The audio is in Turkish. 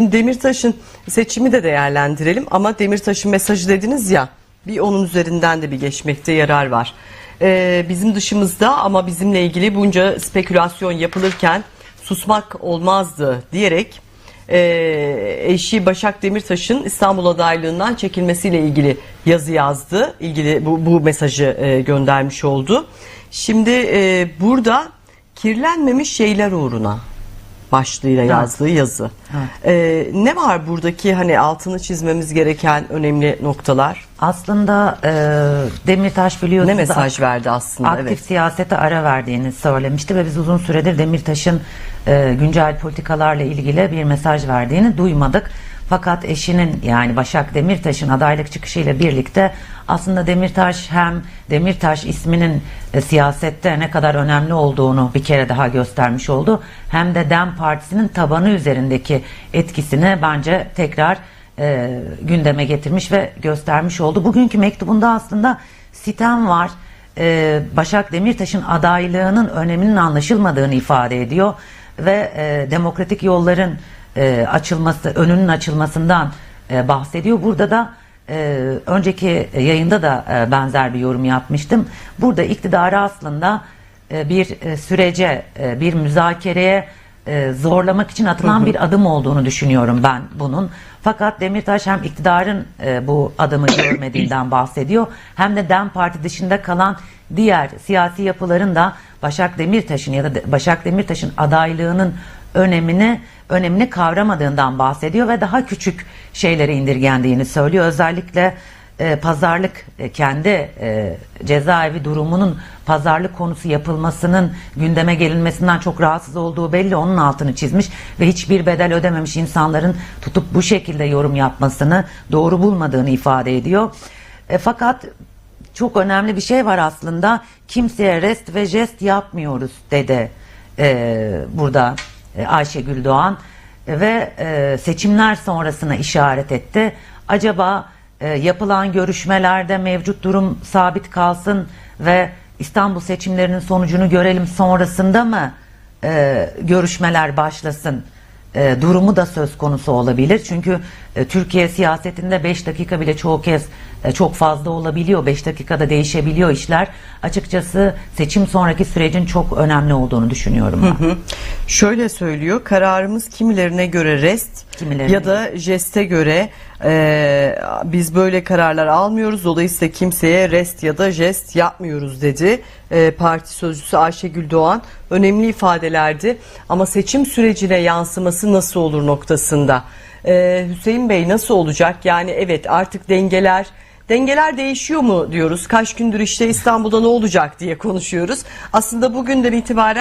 Demirtaş'ın seçimi de değerlendirelim ama Demirtaş'ın mesajı dediniz ya bir onun üzerinden de bir geçmekte yarar var. Ee, bizim dışımızda ama bizimle ilgili bunca spekülasyon yapılırken susmak olmazdı diyerek e, eşi Başak Demirtaş'ın İstanbul adaylığından çekilmesiyle ilgili yazı yazdı. ilgili bu, bu mesajı e, göndermiş oldu. Şimdi e, burada kirlenmemiş şeyler uğruna başlığıyla yazdığı yazı. Ee, ne var buradaki hani altını çizmemiz gereken önemli noktalar? Aslında e, Demirtaş biliyorsunuz Ne mesaj verdi aslında? aktif Evet. siyasete ara verdiğini söylemişti ve biz uzun süredir Demirtaş'ın e, güncel politikalarla ilgili bir mesaj verdiğini duymadık. Fakat eşinin yani Başak Demirtaş'ın adaylık çıkışıyla birlikte aslında Demirtaş hem Demirtaş isminin e, siyasette ne kadar önemli olduğunu bir kere daha göstermiş oldu. Hem de DEM Partisi'nin tabanı üzerindeki etkisini bence tekrar e, gündeme getirmiş ve göstermiş oldu. Bugünkü mektubunda aslında sitem var. E, Başak Demirtaş'ın adaylığının öneminin anlaşılmadığını ifade ediyor ve e, demokratik yolların e, açılması, önünün açılmasından e, bahsediyor. Burada da e, önceki yayında da e, benzer bir yorum yapmıştım. Burada iktidarı aslında e, bir e, sürece, e, bir müzakereye e, zorlamak için atılan bir adım olduğunu düşünüyorum ben bunun. Fakat Demirtaş hem iktidarın e, bu adımı görmediğinden bahsediyor hem de DEM Parti dışında kalan diğer siyasi yapıların da Başak Demirtaş'ın ya da Başak Demirtaş'ın adaylığının önemini önemini kavramadığından bahsediyor ve daha küçük şeylere indirgendiğini söylüyor. Özellikle e, pazarlık e, kendi e, cezaevi durumunun pazarlık konusu yapılmasının gündeme gelinmesinden çok rahatsız olduğu belli onun altını çizmiş ve hiçbir bedel ödememiş insanların tutup bu şekilde yorum yapmasını doğru bulmadığını ifade ediyor. E, fakat çok önemli bir şey var aslında kimseye rest ve jest yapmıyoruz dedi e, burada Ayşegül Doğan E, ve e, seçimler sonrasına işaret etti. Acaba e, yapılan görüşmelerde mevcut durum sabit kalsın ve İstanbul seçimlerinin sonucunu görelim sonrasında mı e, görüşmeler başlasın? E, durumu da söz konusu olabilir. Çünkü e, Türkiye siyasetinde 5 dakika bile çoğu kez e, çok fazla olabiliyor. 5 dakikada değişebiliyor işler. Açıkçası seçim sonraki sürecin çok önemli olduğunu düşünüyorum ben. Şöyle söylüyor kararımız kimilerine göre rest Kimilerine ya da jeste göre e, biz böyle kararlar almıyoruz. Dolayısıyla kimseye rest ya da jest yapmıyoruz dedi. E, parti sözcüsü Ayşegül Doğan önemli ifadelerdi ama seçim sürecine yansıması nasıl olur noktasında. E, Hüseyin Bey nasıl olacak? Yani evet artık dengeler Dengeler değişiyor mu diyoruz. Kaç gündür işte İstanbul'da ne olacak diye konuşuyoruz. Aslında bugünden itibaren